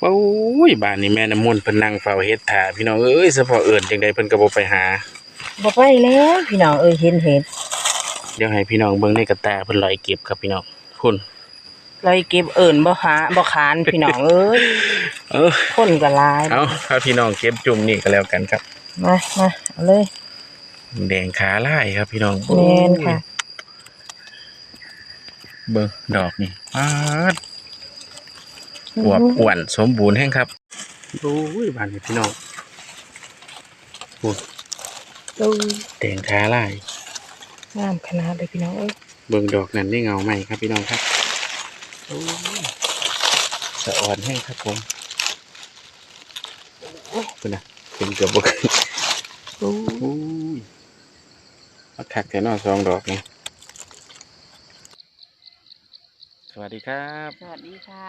โอ้ยบ้านนี้แม่น้ำมนต์เพิ่นนั่งเฝ้าเฮ็ดถาพี่น้องเอ้ยเฉพาะเอิ้นจังไดเพิ่นก็บ่ไปหาบ่ไปแล้วพี่น้องเอ้ยเห็นเห็ดเดี๋ยวให้พี่น้องเบิ่งในกระตาเพิ่นลอยเก็บครับพี่น้องพุ่นเลยเก็บเอิ้นบ่หาบ่ขานพี่น้องเอ้ยเออคนก็หลายเอาถ้าพี่น้องเก็บจุ่มนี่ก็แล้วกันครับมามาเอาเลยแดงขาลายครับพี่น้องแม่นค่ะ เบิ่งดอกนี่ปาด อวบอ้วนสมบูรณ์แห้งครับโอ้ยบ้านนี้พี่น้องพุ่นดูแดงขาลายงามขนาดเลยพี่น้องเอ้ยเบิ่งดอกนั้นได้เงาใหม่ครับพี่น้องครับโอ้ยสะอ่อนแห้งครับผมโอ้ยคุณนะเป็นเกือบบ่ขึ้นโอ้ยมาคักแต่นอสองดอกนี่ สวัสดีครับ สวัสดีค่ะ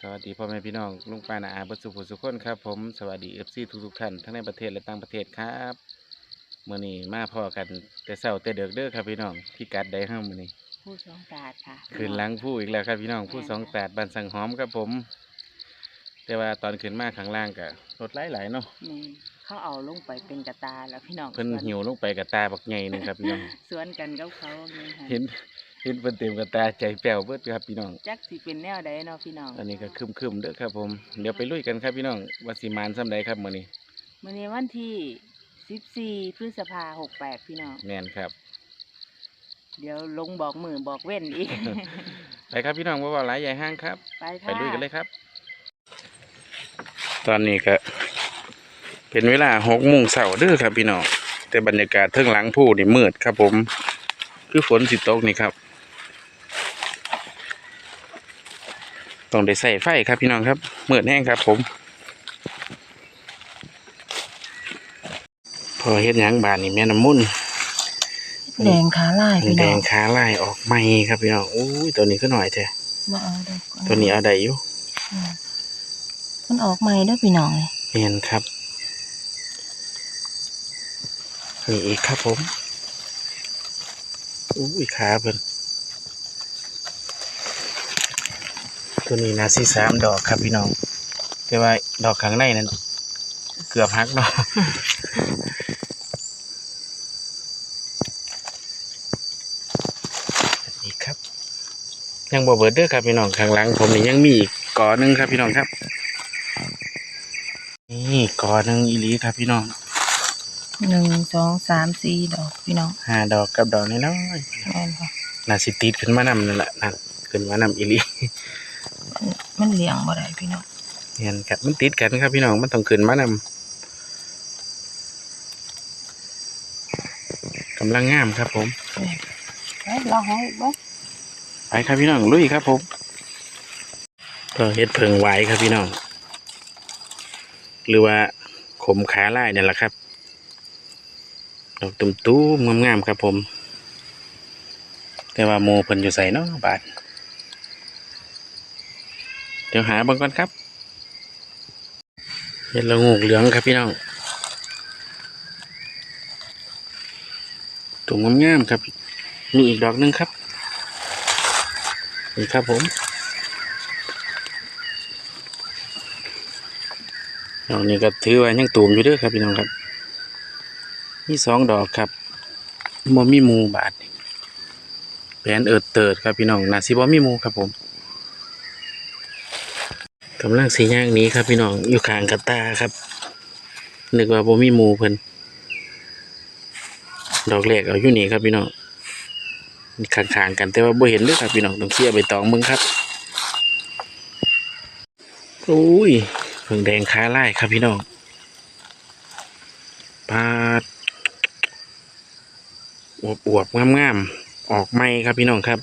สวัสดีพ่อแม่พี่น้องลุงป้านาอาเบัสุภุสุขคนครับผมสวัสดีเอฟซีทุกๆท่านทั้งในประเทศและต่างประเทศครับเมื่อนี้มาพ่อกันแต่เช้าแต่เด็กเด้อครับพี่น้องพี่กัดได้ห้ามื้อนี้ผู้สองกาดค่ะขึ้นหลังผู้อีกแล้วครับพี่น้องผู้สองแปดบันสังหอมครับผม แต่ว่าตอนขึ้นมาข้างล่างก็รถไหลายๆเนาะนี่เขาเอาลงไปเป็นกระตาแล้วพี่น้องเพิ่นหิวลงไปกับตาบักใหญ่หนึงครับพี่น้อง สวนกันกับเขานี่ค่ะเห็น เห็นเพิ่นเต็มกับตาใจแป้วเบิดครับพี่น้อง จักสิเป็นแนวใดเนาะพี่น้องอันนี้ก็คึมๆเด้อครับผม เดี๋ยวไปลุยกันครับพี่น้องว่าสิมานซ้ำใดครับมื้อนี้มื้อนี้วันที่ 14 พฤษภาคม68พี่น้อง แม่นครับ เดี๋ยวลงบอกมือบอกเว้นอีก ไปครับพี่น้องว่าว่าหลายใหญ่ห้างครับ ไปไปค่ะลุยกันเลยครับ ตอนนี้ก็เป็นเวลาหกโมงเช้าเด้อครับพี่น้อง แต่บรรยากาศเทิงหลังผู้นี่มืดครับผม คือฝนสิตกนี่ครับ ต้องได้ใส่ไฟครับพี่น้องครับมืดแห้งครับ ผมพอเฮ็ดหยังบานนี่แม่น้ำมุ่นต์แดงขาลายพี่แดน้องงขาลายออกใหม่ครับพี่น้องอุ้ยตัวนี้ก็หน่อยแท้บ่เอาดอกตัวนี้เอาได้อยู่อืมมันออกใหม่เด้อพี่น้องนี่เห็นครับนี่อีกครับผมอุ้ยขาเพิ่น ตัวนี้นาซีสามดอกครับพี่น้อง แต่ว่าดอกข้างในนั้นเกือบหักเนาะอีกครับ ยังบ่เบิดเด้อครับพี่น้องข้างหลัง ผมนี่ยังมีอีกกอหนึงครับพี่น้องครับนี่กอหนึ่งอีหลีครับพี่น้องหนึ่งสองสามสี่ดอกพี่น้องห้าดอกกับดอกน้อยแม่นค่ะๆน่าสิติดขึ้นมานำนั่นแหละนั่นขึ้นมานำอีหลี มันเลี้ยงบ่ได้พี่น้องเห็นครับมันติดกันครับพี่น้องมันต้องขึ้นมานำกำลังงามครับ ผมเอ้ยเราให้บ่ไปครับพี่น้องลุยครับ ผมก็เฮ็ดเพิงไหวครับพี่น้อง หรือว่าขมขาลายนี่นแหละครับดอกตุ้มตู้มงามๆครับผม แต่ว่าโมเพิ่นอยู่ใส่เนาะบาท เดี๋ยวหาบางก่อนครับเห็ดละงูเหลืองครับพี่น้องตุ่มงามๆครับมีอีกดอกหนึงครับนี่ครับผมดอกนี้ก็ถือไว่ายังตูมอยู่ด้วยครับพี่น้องครับมีสองดอกครับบ่มีมูบาทแผนเอิดเติดครับพี่น้องนาสิบ่มีมูครับผม กำลังสีย่างนี้ครับพี่น้องอยู่ข้างกระตาครับนึกว่าบ่มีหมูเพิ่นดอกแรกเอาอยู่นี่ครับพี่น้องข้างๆกันแต่ว่าบ่เห็นเด้วยครับพี่น้องต้องเคลียร์ใบตองมึงครับโอ้ยเพิ่งแดงขาไลายครับพี่น้องปาดอวบอวบๆงามๆออกไหมครับพี่น้องครับ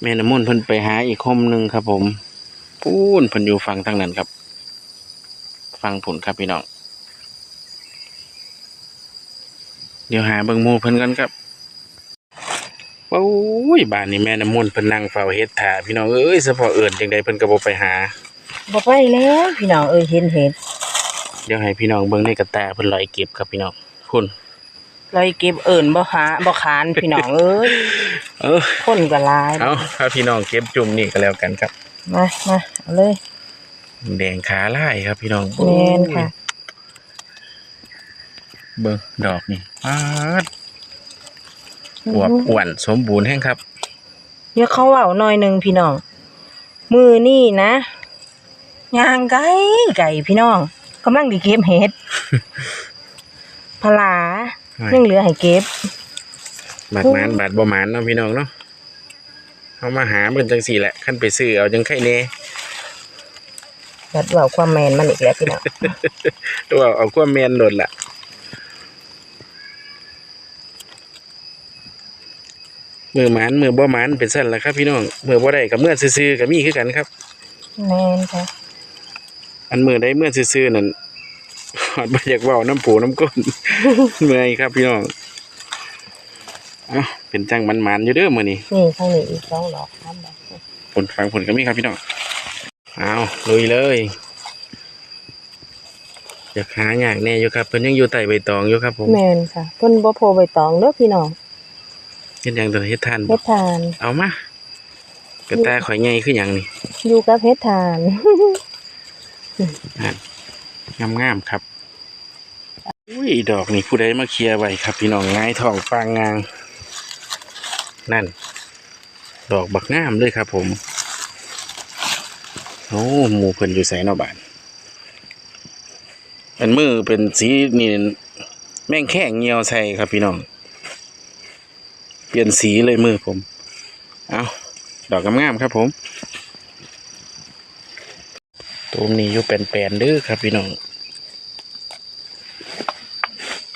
แม่น้ำมนต์เพิ่นไปหาอีกคมหนึ่งครับผม ปูนเพิ่นอยู่ฟังทางนั้นครับ ฟังผลครับพี่น้อง เดี๋ยวหาเบิ่งหมูเพิ่นกันครับโอ้ยบ้านนี้แม่น้ำมนต์เพิ่นนั่งเฝ้าเฮ็ดถาพี่น้องเอ้ยเฉพาะเอิ้นจังไดเพิ่นก็บ่ไปหาบ่ไปแล้วพี่น้องเอ้ยเห็นเห็ดเดี๋ยวให้พี่น้องเบิ่งในกระตาเพิ่นลอยเก็บครับพี่น้องพุ่นเลยเก็บเอิ้นบ่หาบ่ขานพี่น้องเอ้ยเออคนก็หลายเอาถ้าพี่น้องเก็บจุ่มนี่ก็แล้วกันครับ มามาเอาเลย แดงขาลายครับพี่น้องแม่นค่ะ เบิ่งดอกนี่ปาดอวบอ้วนสมบูรณ์แห้งครับ เดี๋ยวเขาเอาหน่อยหนึ่งพี่น้อง มือนี่นะย่างไก่ไก่พี่น้องกำลังดีเก็บเห็ดพลายังเหลือให้เก็บ บาดหมานบาดบ่หมานเนาะพี่น้องเนาะ เอามาหาเบิ่นจังสี่แหละขั้นไปซื้อเอาจังไข่แน่บัดเว่าความแมนมันอีกแล้วพี่น้องตัวเอาความแม่นโดดล่ะมือหมานมือบ่หมานเป็นสั่นล่ะครับพี่น้องมือบ่ได้กับเมื่อซื่อๆก็มีคือกันครับ แมนค่ะอันมือได้เมื่อซื่อๆนั่นฮอดบ่อยากเว้าน้ำปูน้ำก้น เมื่อยครับพี่น้อง เอ้าเป็นจังมันมันๆอยู่เด้อมื้อนี้นี่ข้างนี้อีกสองดอกสามดอกผลฟังผลก็มีครับพี่น้องเอาลุยเลยอยากหาอยากแน่อยู่ครับเพิ่นยังอยู่ใต้ใบตองอยู่ครับผมแมนค่ะเพิ่นบ่โพใบตองเด้อพี่น้องเฮ็ดหยังตัวเฮ็ดทานเฮ็บ่ดทาน เอามากระตาข่อยใหญ่คือหยังนี่อยู่กับเฮ็ดทานงามๆครับอุ้ยดอกนี่ผู้ใดมาเคลียร์ไว้ครับพี่น้องง่ายทองฟางงาง นั่น ดอกบักงามเลยครับ ผมโอ้หมูเพิ่นอยู่ไสเนาบาดเป็นมือเป็นสีนี่แม่งแข้งเหี่ยวใส่ครับพี่น้อง เปลี่ยนสีเลยมือผม เอาดอกงามๆครับผมตัวนี้อยู่แปลนๆเด้อครับพี่น้อง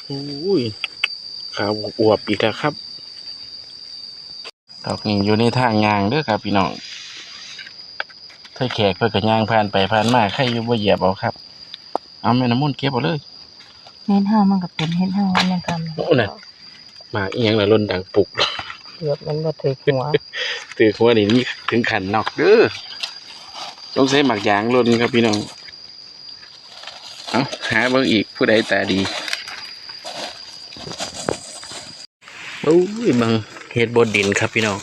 อุ้ยขาวอวบอีกแล้วครับ ดอกนี้อยู่ในทางยางเด้อครับ พี่น้องถ้าแขกเพื่อกับยางผ่านไปผ่านมาใครอยู่บ่เหยียบเอาครับ เอาแม่น้ำมันต์เก็บเอาเลยเฮ็ดห้ามันก็เป็นเฮ็ดห้าอันนั้นกันโอ้น่ะหมากเอียงละล้นดังปุกเกือบมันบ่ถึกหัวตื่นหัวนี่มีถึงขันนอกเด้อต้องใช้หมักยางล้นครับพี่น้องเอาหาเบิ่งอีกผู้ใดตาดีโอ้ยเบัง เฮ็ดบดดินครับพี่น้อง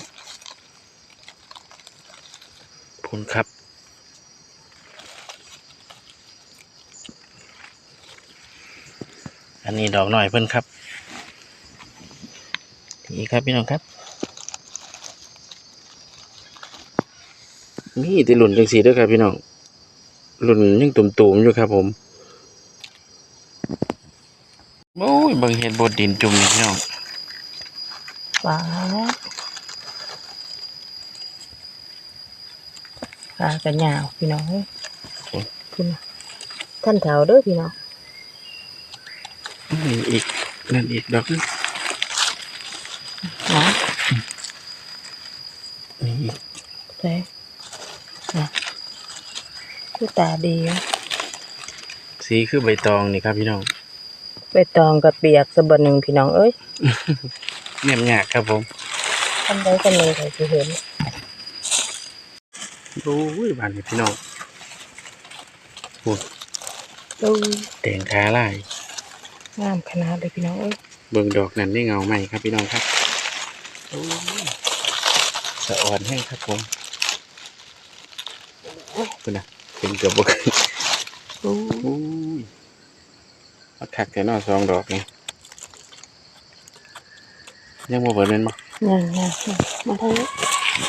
พูนครับ อันนี้ดอกหน่อยเพิ่นครับ นี่ครับพี่น้องครับ มีติหลุนจังสีด้วยครับพี่น้องหลุนยังตุ่มๆอยู่ครับผม โอ้ยบางเห็ดบดดินจุ่มนี่พี่น้อง ว้าปลากันยาวพี่น้องเอ้ยคุณน่ะท่านแถวเด้อพี่น้องนี่อีกนั่นอีกดอกนึงนะนี่อีกใช่นะคือตาดีนะสีคือใบตองนี่ครับพี่น้องใบตองกับเปียกสะบัดหนึ่งพี่น้องเอ้ย เนียมยากครับผมทำได้กันเลยใครจะเห็นโอ้ยบานนี่พี่น้องดูแดงขาลายงามขนาดเลยพี่น้องเอ้ยเบิ่งดอกนั่นนี่เงาใหม่ครับพี่น้องครับโอ้ยสะอ่อนแห้งครับผมคุณนะเป็นเกือบบ่ขึ้นดูโอ้ยมาคักแต่นอสองดอกนี่ยั งบ่เบิดแม่นบ่นั่นนะมาทางนี้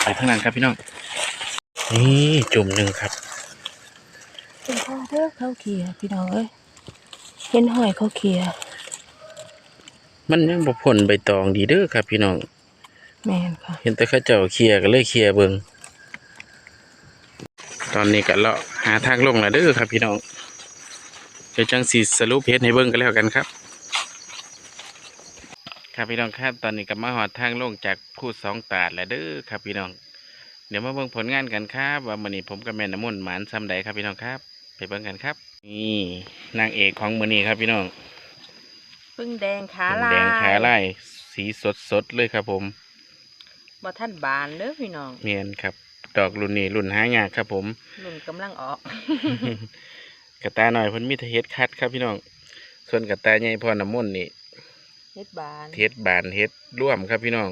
ไปทางนั้นครับพี่น้อง นี่จุ่มหนึ่งครับเป็นพ่อเด้อเขาเขียพี่น้องเอ้ยเห็นหอยเขาเขียมันยังบ่พ้นใบตองดีเด้อครับพี่น้อง แม่นค่ะ เห็นแต่เข้าเจ้าเคลียร์ก็เลยเคลียร์เบิงตอนนี้ก็เลาะหาทางลงแล้วเด้อครับพี่น้องเดี๋ยวจังสีสรุปเพจให้เบิ่งกันแล้วกันครับ ครับพี่น้องครับตอนนี้ก็มาหอดทางลงจากพูดสองตาดแล้วเด้อครับพี่น้อง เดี๋ยวมาเบิ่งผลงานกันครับว่ามื้อนี้ผมกับแม่น้ำมนต์หมานซ้ำใดครับพี่น้องครับ ไปเบิ่งกันครับ นี่นางเอกของมื้อนี้ครับพี่น้องปึ้งแดงขาลายแดงขาลายสีสดสดๆเลยครับผมบ่ท่านบานเด้อพี่น้องเมียนครับ ดอกรุ่นนี้รุ่นหายากครับ ผมลุงกำลังออก กระตาหน่อยเพิ่นมีแต่เฮ็ดคัดครับพี่น้อง ส่วนกระตาใหญ่พอน้ำมนต์นี่ เฮ็ดบานเฮ็ดบานเฮ็ดร่วมครับพี่น้อง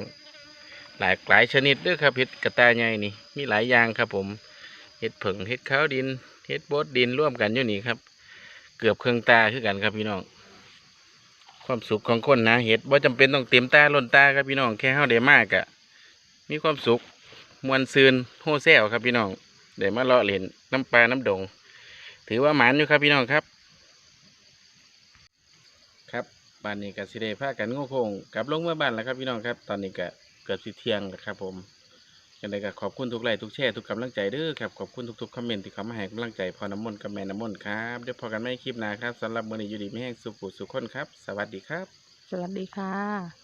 หลายหลายชนิดเด้วยครับเฮ็ดกระตาใหญ่นี่มีหลายอย่างครับผมเฮ็ดผึ่งเฮ็ดข้าวดินเฮ็ดบดดินร่วมกันอยู่นี่ครับ เกือบเครื่องตาคือกันครับพี่น้อง ความสุขของคนนะเห็ดบ่จำเป็นต้องเต็มตาล้นตาครับพี่น้องแค่เฮาได้มากอะมีความสุขมวนซืนโฮแซวครับพี่น้องได้มาเลาะเล่นน้ำปลาน้ำดง ถือว่าหมานอยู่ครับพี่น้องครับ ครับ บ้านนี้ก็สิได้พากันง่โคงกลับลงเมื่อบ้านแล้วครับพี่น้องครับ ตอนนี้ก็เกือบสิเที่ยงแล้วครับ ผมยังไงก็ขอบคุณทุกไลค์ทุกแชร์ทุกกำลังใจเด้อครับขอบคุณทุกๆคอมเมนต์ที่เขามาให้กำลังใจพอน้ำมนต์กับแม่น้ำมนต์ครับเดี๋ยวพอกันไม่คลิปหน้าครับสำหรับมื้อนี้อยู่ดีไม่แห้งสุขุสุขคนครับ สวัสดีครับ สวัสดีค่ะ